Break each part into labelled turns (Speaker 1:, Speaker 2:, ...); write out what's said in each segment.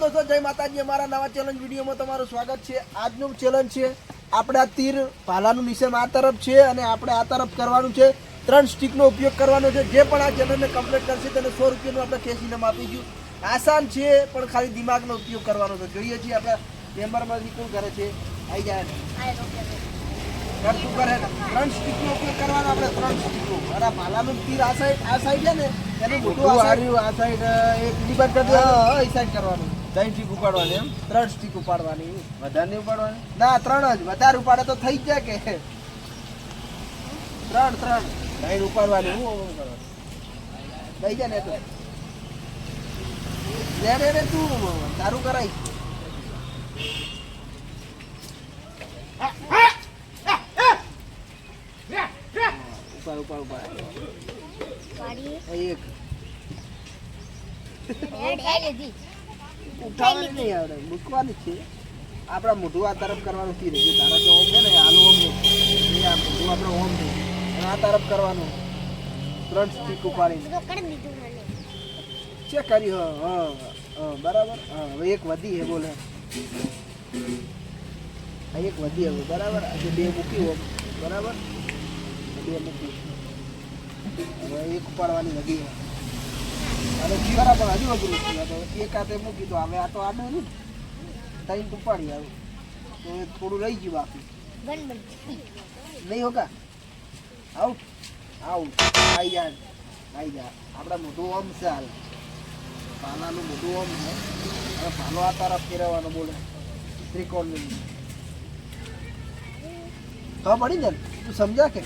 Speaker 1: દોસ્તો જય માતાજી. અમારા નવા ચેલેન્જ વિડીયોમાં તમારું સ્વાગત છે. આજનું ચેલેન્જ છે આપણે આ તીર પાલાનું નિશાન આ તરફ છે અને આપણે આ તરફ કરવાનું છે. ત્રણ સ્ટીકનો ઉપયોગ કરવાનો છે. જે પણ આ ચેલેન્જને કમ્પ્લીટ કરશે તેને સો રૂપિયાનું આપણે કેશ ઇનામ આપીશું આસાન છે પણ ખાલી દિમાગનો ઉપયોગ કરવાનો છે. જોઈએ છીએ આપણા મેમ્બરમાંથી કોણ કરે છે. આવી જાય ને. ત્રણ શું કરે ને? ત્રણ સ્ટીકનો ઉપયોગ કરવાનો આપણે ત્રણ સ્ટીકનો અને આ ભાલાનું તીર આ સાઈડ આ સાઈડ છે ને એનું મોટું આ સાઈડ
Speaker 2: આ સાઈડ એક
Speaker 1: બીજી કરી દેવાનું. હા, એ સાઈડ કરવાનું.
Speaker 2: ત્રણ ટીક ઉપાડવાની એમ?
Speaker 1: ત્રણ સ્ટીક ઉપાડવાની.
Speaker 2: વધારે નહીં ઉપાડવાની?
Speaker 1: ના ત્રણ જ. વધારે ઉપાડે તો થઈ જ જાય કે. ત્રણ ત્રણ.
Speaker 2: દહીં ઉપાડવાની. હું કરવાનું
Speaker 1: થઈ જાય ને તો. લે રે રે તું. તારું કરાય. ઉપાડ ઉપાડ ઉપાડ. એક. ઉઠાવવાની નહીં આવડે, મૂકવાની છે. આપણા મોઢું આ તરફ કરવાનું જો ઓમ છે ને, આનું ઓમ એ ઓમ તરફ કરવાનું. ત્રણ સ્ટીક ઉપાડીને. ચેક કરી, હા હવે એક વધી હે બોલે. આ એક વધી હવે, બરાબર. આજે બે મૂકી હોમ બરાબર? બે મૂકી હવે એક ઉપાડવાની વધી હે જીવારા ખરા પણ હજુ અઘરું થયું તો એક હાથે મૂકી દો. હવે આ તો આડું નહીં. ત્રણ ઉપાડી હવે તો થોડું રહી ગયું બાકી. નહીં હોકા? આઉટ આઉટ આઈ જા. આઈ જા. આપણા મોઢું ઓમ છે હાલ. પાલાનું મોઢું ઓમ છે. અને પાલો આ તરફ ફેરવવાનો બોલે. ત્રિકોણની. તો પડી ને. તું સમજા કે?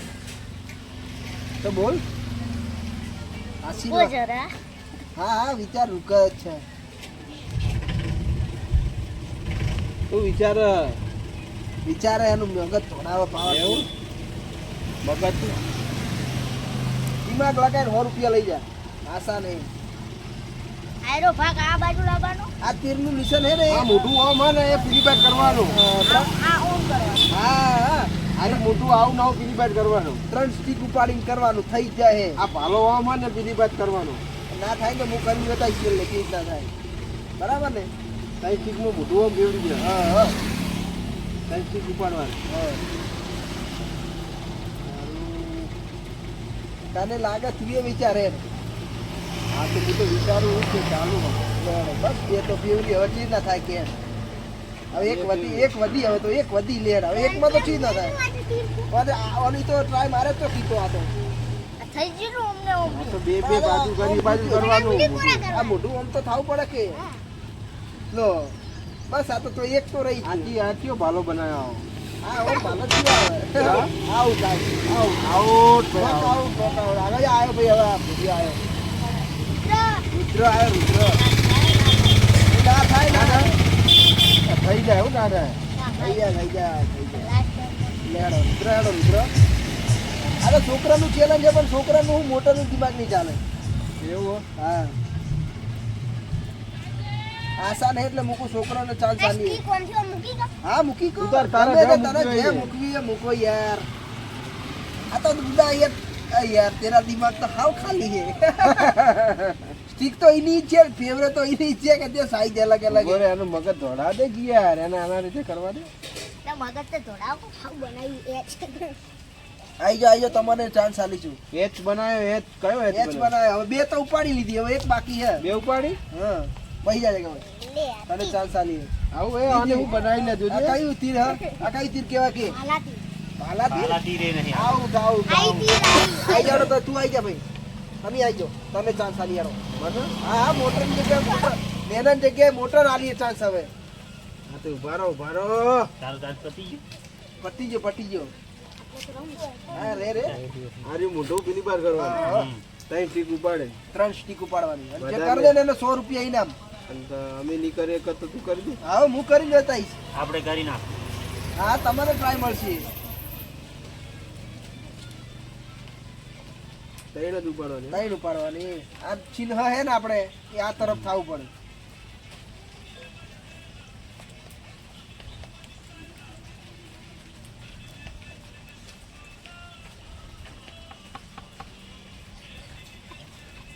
Speaker 1: તો બોલ. આશીર્વાદ. હા હા વિચાર રૂકે જ છે.
Speaker 2: તું વિચાર
Speaker 1: વિચારે એનું મગજ થોડાવા પાવર
Speaker 2: એવું? મગજ
Speaker 1: દિમાગ લગાવીને સો રૂપિયા લઈ જા. આશા નહીં.
Speaker 3: ભાગ આ બાજુ લાવવાનો?
Speaker 1: આ તીરનું નિશાન હે ને.
Speaker 2: આ મોઢું હે એ પીલીબાટ કરવાનું.
Speaker 3: આ ઓન કરવાનો
Speaker 1: હા હા
Speaker 2: અરે મોટું આવું ના આવું પીલીબાટ કરવાનું.
Speaker 1: ત્રણ સ્ટીક ઉપાડીને કરવાનું થઈ જાય. હે
Speaker 2: આ ભાલો આમ હે ને પીલીબાટ કરવાનું.
Speaker 1: ના થાય ને હું કરી બતાવીશ છેલ્લે કેવી ના થાય. બરાબર ને?
Speaker 2: ત્રણ ટીકમાં મોઢું આમ બેવડી જાય.
Speaker 1: હા હા.
Speaker 2: કઈ ટીક ઉપાડવાની.
Speaker 1: હા. તને લાગે તું એ વિચારે
Speaker 2: હા તો હું તો વિચારું છે ચાલુ
Speaker 1: બસ એ તો ફેવરી હવે ચીજ ના થાય કે હવે એક વધી એક વધી હવે તો એક વધી લેડ હવે એકમાં તો ચીજ ના થાય. આની તો ટ્રાય મારે જ તો કીધો આ તો.
Speaker 3: થઈ ગયું અમને ઓમ
Speaker 2: તો બે બે બાજુ કરી બાજુ કરવાનું.
Speaker 1: આ મોઢું આમ તો થવું પડે કે? લો બસ આ તો તો એક તો રહી.
Speaker 2: આખી આખીઓ ભાલો બનાવ્યો. થઈ જાય
Speaker 1: થઈ જાય થઈ જાય થઈ જાય. લેડો રુદ્ર હેડો રુદ્ર. તો છોકરાનું ચેલેન્જ છે પણ છોકરાનું હું મોટરનું દિમાગ નહીં ચાલે.
Speaker 2: એવું?
Speaker 1: હા. આશા નહીં એટલે મૂકું છોકરાને ચાલ ચાલી હા મૂકી કહું
Speaker 2: ઉતાર, તારે
Speaker 1: ગમે તે
Speaker 2: જ્યાં
Speaker 1: તારે
Speaker 2: મૂકવી
Speaker 1: જે મૂકવી એ મૂકો યાર. આ તો બધા યાર યાર તેરા દિમાગ તો હાવ ખાલી છે. સ્ટીક તો એની જ છે ફેવરેટ તો એની જ છે કે તે સાઈઝ અલગ અલગ
Speaker 2: ઓરે એનું મગજ ધોડા દે કે યાર એને આના રીતે કરવા દે.
Speaker 3: મગજ તો ધોડાવ હાવ બનાવી એ છે
Speaker 1: આઈ જાઓ આઈ તમને ચાન્સ આલી છું
Speaker 2: એચ બનાવ્યો એચ કયો એચ
Speaker 1: એચ બનાવ્યો હવે બે તો ઉપાડી લીધી હવે એક બાકી છે.
Speaker 2: બે ઉપાડી?
Speaker 1: હા. વહી જાય કે
Speaker 3: લે
Speaker 1: તને ચાન્સ આલી
Speaker 2: આવું એ આને હું બનાવી લેજો
Speaker 1: આ કયું તીર હા? આ કયું તીર કેવા કે?
Speaker 3: હાલાતી
Speaker 1: ભાલા તીર આવું. આવું
Speaker 3: આઈ
Speaker 1: આવું.
Speaker 3: તી આઈ
Speaker 1: આઈ જાઓ તો તું આઈ જા ભાઈ. તમે આઈ જાઓ. તમે ચાન્સ આલી યારો
Speaker 2: મને
Speaker 1: હા હા મોટરની જગ્યાએ મોટર. મેદાન જગ્યાએ મોટર આલી ચાન્સ હવે.
Speaker 2: હા તો ઉભારો ઉભારો તારો ચાન્સ
Speaker 1: પતી ગયો. પટી ગયો હા રે રે.
Speaker 2: આર્યું મોઢું પેલી બાર કરવાનું. ત્રણ ટીક ઉપાડે.
Speaker 1: ત્રણ સ્ટીક ઉપાડવાની. જે કરી દે એને સો રૂપિયા ઇનામ.
Speaker 2: અમે નહીં કરીએ તો તું કરી દે.
Speaker 1: હા હું કરી બતાવીશ
Speaker 4: આપણે કરી નાખ
Speaker 1: હા તમારે ટ્રાય મળશે.
Speaker 2: ત્રણ જ ઉપાડવાની.
Speaker 1: ત્રણ ઉપાડવાની. આ ચિહ્ન હે ને આપણે એ આ તરફ થવું પડે.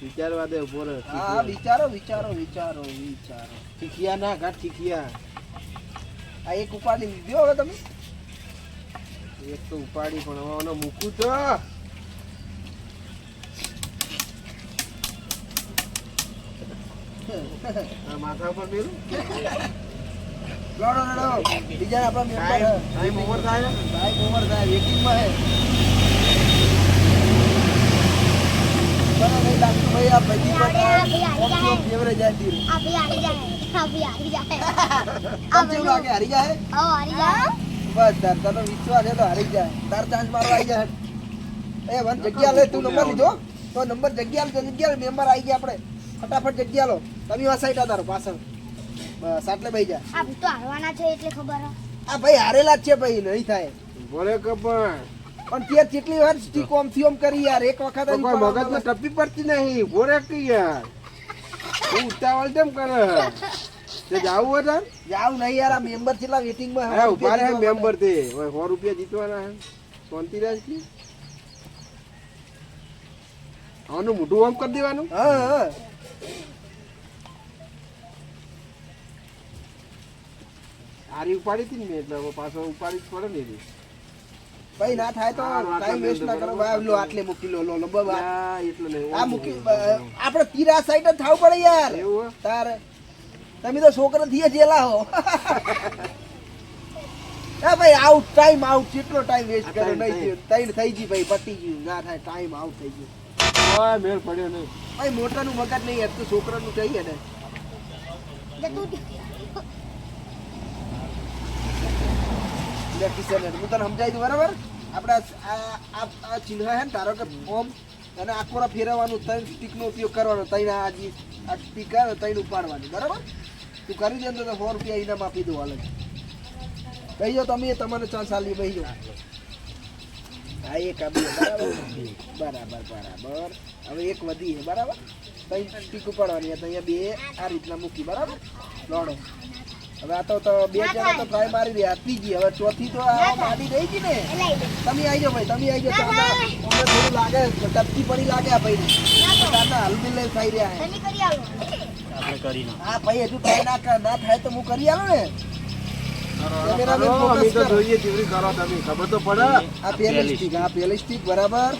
Speaker 2: વિચારવા દે ઊભો રહે
Speaker 1: હા વિચારો વિચારો વિચારો વિચારો.
Speaker 2: ઠીકિયા ના ઘાટ ઠીકિયા
Speaker 1: આ એક ઉપાડી લીધો હવે તમે?
Speaker 2: એક તો ઉપાડી પણ હવે આને મૂકું તો. માથા ઉપર મેલું?
Speaker 1: લડો લડો બીજા આપણા
Speaker 2: ભાઈ ઓવર થાય.
Speaker 1: ભાઈ ઓવર થાય. વેટિંગમાં હે.
Speaker 3: જાય જાય
Speaker 1: જાય
Speaker 3: હારી જાય
Speaker 1: બસ તાર તારો વિશ્વાસ છે તો હારી જાય તાર ચાન્સ મારવા આવી જાય એ વન જગ્યા લે તું નંબર લીધો તો નંબર જગ્યા લે જગ્યા મેમ્બર આવી ગયા આપણે ફટાફટ જગ્યા લો તમે આ સાઈડ તારો પાછળ બસ આટલે જા
Speaker 3: ભાઈ તો હારવાના છે એટલે ખબર
Speaker 1: આ ભાઈ હારેલા જ છે ભાઈ નહીં થાય.
Speaker 2: ભલે કે પણ
Speaker 1: ત્યાં કેટલી વાર સ્ટીક ઓમથી ઓમ કરી યાર. એક વખત
Speaker 2: કોઈ મગજમાં ટપ્પી પડતી નહીં. કે યાર. તું ઉતાવળ કેમ કરે? તે જાવું હોય તાર?
Speaker 1: જાવ નહીં યાર. આ મેમ્બર છેલ્લા વેટિંગમાં
Speaker 2: અરે ઊભા રહે મેમ્બર તે ઓય 100 રૂપિયા જીતવાના હે શાંતિ રાજ કે? આનું મોઢું આમ કરી દેવાનું?
Speaker 1: હા હા.
Speaker 2: આરી ઉપાડી હતી ને મેં એટલે પાછો ઉપાડી જ પડે ને.
Speaker 1: ભાઈ ના થાય તો ટાઈમ વેસ્ટ ના કરો. ભાઈ લો આટલે મૂકી લો લો લો બસ આ-
Speaker 2: ના,
Speaker 1: આ મૂકી આપણે તીરા સાઈડ જ થાવ પડે યાર.
Speaker 2: એવું
Speaker 1: તારે. તમે તો છોકરા થી જેલા હો. હા ભાઈ આઉટ ટાઈમ આઉટ કેટલો ટાઈમ વેસ્ટ કર્યો નહીં થયું. થઈ ગઈ ભાઈ પતી ગયું. ના થાય ટાઈમ આઉટ થઈ ગયો.
Speaker 2: ઓય, મેળ પડ્યો નહીં.
Speaker 1: ભાઈ મોટાનું મગજ નહીં યાર તો છોકરાનું કહીએ ને. કિશન હું તને સમજાવી દઉં બરાબર? આપણે આ ચિહ્ન હે ને, ધારો કે ઓમ અને આખોરા ફેરવવાનું, ત્રણ સ્ટીકનો ઉપયોગ કરવાનો, ત્રણ આ જે, આ સ્ટીક આવે ત્રણ ઉપાડવાની, બરાબર? તું કરી દે તો સો રૂપિયા ઇનામ આપી દઉં, હાલ. કહી જાઓ તમે તમને ચાન્સ આલી કહી જાઓ હા, એક આપી બરાબર? બરાબર બરાબર. હવે એક વધી બરાબર? ત્રણ સ્ટીક ઉપાડવાની અહીંયા બે આ રીતના મૂકી, બરાબર? લોડો. હવે આ તો તો બે જણા તો ટ્રાય મારી રહ્યા ત્રીજી. હવે ચોથી તો આ ગાડી રહી ગઈ ને. તમે આવી જાઓ ભાઈ તમે આવી જાઓ. અમને થોડું લાગે ટપકી પડી લાગે આ ભાઈ દાદા હલમી લઈ થઈ રહ્યા છે.
Speaker 3: તને કરી
Speaker 1: હા ભાઈ હજુ ટ્રાય ના કર- ના થાય તો હું કરી આલું ને. કેમેરામેન
Speaker 2: કરો,
Speaker 1: focus
Speaker 2: અમે તો જોઈએ જેવડી કરો તમે. ખબર તો પડે.
Speaker 1: આ પહેલી સ્ટીક આ પહેલી બરાબર.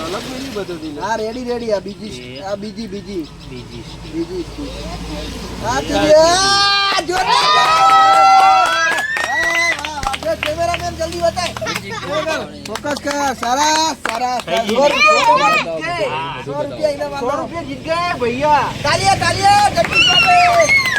Speaker 2: અમે અલગ મેલી બધું
Speaker 1: હા રેડી રેડી આ બીજી આ બીજી બીજી. બીજી. ફોકસ કર સારા સારા સારા. સો રૂપિયા
Speaker 2: સો રૂપિયા જીત ગયા ભૈયા.
Speaker 1: તાલિયા તાલિયા